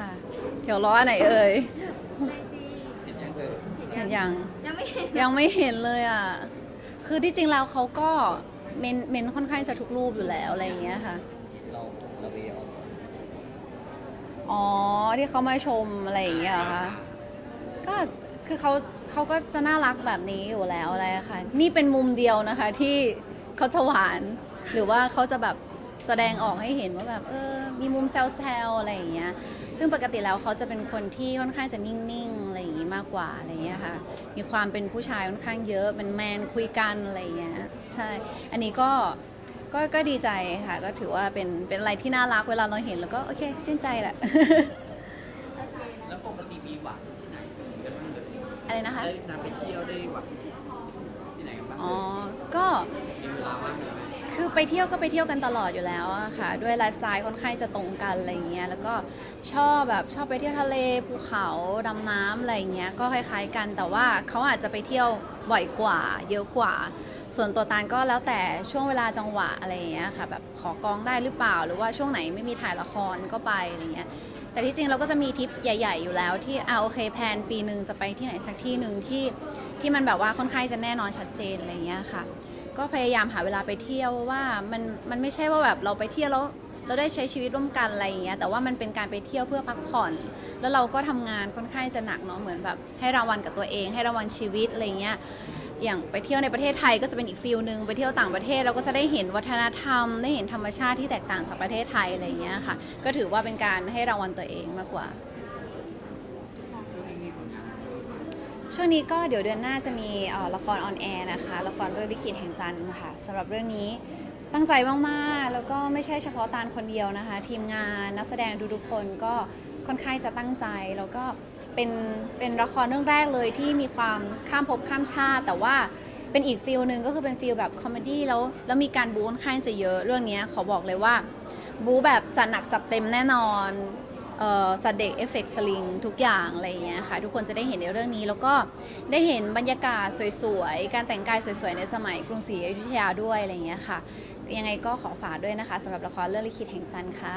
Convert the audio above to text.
ค่ะ เดี๋ยวรออันไหนเอ่ยไอจีเห็นยังเลยเห็นยัง ยังไม่เห็นยังไม่เห็นเลยอะ คือที่จริงแล้วเขาก็เมนเมนค่อนข้างจะทุกรูปอยู่แล้วอะไรอย่างเงี้ยค่ะ เราเราไปออกอ๋อที่เขามาชมอะไรอย่างเงี้ยเหรอคะ ก็คือเขาเขาก็จะน่ารักแบบนี้อยู่แล้วอะไรอะค่ะ นี่เป็นมุมเดียวนะคะที่เขาจะหวาน หรือว่าเขาจะแบบ แสดงออกให้เห็นว่าแบบเออมีมุมแซวๆอะไรอย่างเงี้ย ซึ่งปกติแล้วเขาจะเป็นคนที่ค่อนข้างจะนิ่งๆอะไรอย่างงี้มากกว่าอะไรอย่างเงี้ยค่ะ มีความเป็นผู้ชายค่อนข้างเยอะเป็นแมนคุยกันอะไรอย่างเงี้ยใช่ อันนี้ก็ก็ก็ดีใจค่ะ ก็ถือว่าเป็นเป็นอะไรที่น่ารักเวลาเราเห็นแล้วก็โอเคชื่นใจแหละโอเคนะแล้วปกติมีหวังที่ไหนกันบ้างเลยอะไรนะคะ ได้นำไปเที่ยวได้หวังที่ไหนกันบ้างอ๋อ ก็มีเวลาว่างไหมคือ ไปเที่ยวก็ไปเที่ยวกันตลอดอยู่แล้วอะค่ะ ด้วยไลฟ์สไตล์ค่อนข้างจะตรงกันอะไรเงี้ย แล้วก็ชอบแบบชอบไปเที่ยวทะเลภูเขาดำน้ำอะไรเงี้ย ก็คล้ายๆกัน แต่ว่าเขาอาจจะไปเที่ยวบ่อยกว่า เยอะกว่า ส่วนตัวตาลก็แล้วแต่ช่วงเวลาจังหวะอะไรเงี้ยค่ะ แบบขอกองได้หรือเปล่า หรือว่าช่วงไหนไม่มีถ่ายละครก็ไปอะไรเงี้ย แต่ที่จริงเราก็จะมีทริปใหญ่ ๆ อยู่แล้วที่อ่าโอเคแพลนปีหนึ่งจะไปที่ไหนสักที่หนึ่งที่ที่มันแบบว่าค่อนข้างจะแน่นอนชัดเจนอะไรเงี้ยค่ะ ก็พยายามหาเวลาไปเที่ยวว่ามันมันไม่ใช่ว่าแบบเราไปเที่ยวแล้วเราได้ใช้ชีวิตร่วมกันอะไรอย่างเงี้ยแต่ว่ามันเป็นการไปเที่ยวเพื่อพักผ่อน แล้วเราก็ทำงานค่อนข้างจะหนักเนาะเหมือนแบบให้รางวัลกับตัวเอง ให้รางวัลชีวิตอะไรเงี้ยอย่างไปเที่ยวในประเทศไทยก็จะเป็นอีกฟิลหนึ่งไปเที่ยวต่างประเทศเราก็จะได้เห็นวัฒนธรรม ได้เห็นธรรมชาติที่แตกต่างจากประเทศไทยอะไรเงี้ยค่ะ ก็ถือว่าเป็นการให้รางวัลตัวเองมากกว่า ช่วงนี้มีผลงานอะไรบ้าง ช่วงนี้ก็เดี๋ยวเดือนหน้าจะมีละครออนแอร์นะคะ ละครเรื่องลิขิตแห่งจันทร์ค่ะสำหรับเรื่องนี้ตั้งใจมากๆ แล้วก็ไม่ใช่เฉพาะตาลคนเดียวนะคะ ทีมงานนักแสดงทุกๆคนก็ค่อนข้างจะตั้งใจ แล้วก็เป็นเป็นละครเรื่องแรกเลยที่มีความข้ามภพข้ามชาติ แต่ว่าเป็นอีกฟิลหนึ่งก็คือเป็นฟิลแบบคอมเมดี้แล้วแล้วมีการบู๊ค่อนข้างจะเยอะเรื่องนี้ขอบอกเลยว่า บู๊แบบจัดหนักจับเต็มแน่นอน สัตว์เด็กเอฟเฟกต์สลิงทุกอย่างอะไรอย่างเงี้ยค่ะ ทุกคนจะได้เห็นในเรื่องนี้ แล้วก็ได้เห็นบรรยากาศสวยๆ การแต่งกายสวยๆ ในสมัยกรุงศรีอยุธยาด้วยอะไรอย่างเงี้ยค่ะ ยังไงก็ขอฝากด้วยนะคะสำหรับละครเรื่องลิขิตแห่งจันทร์ค่ะ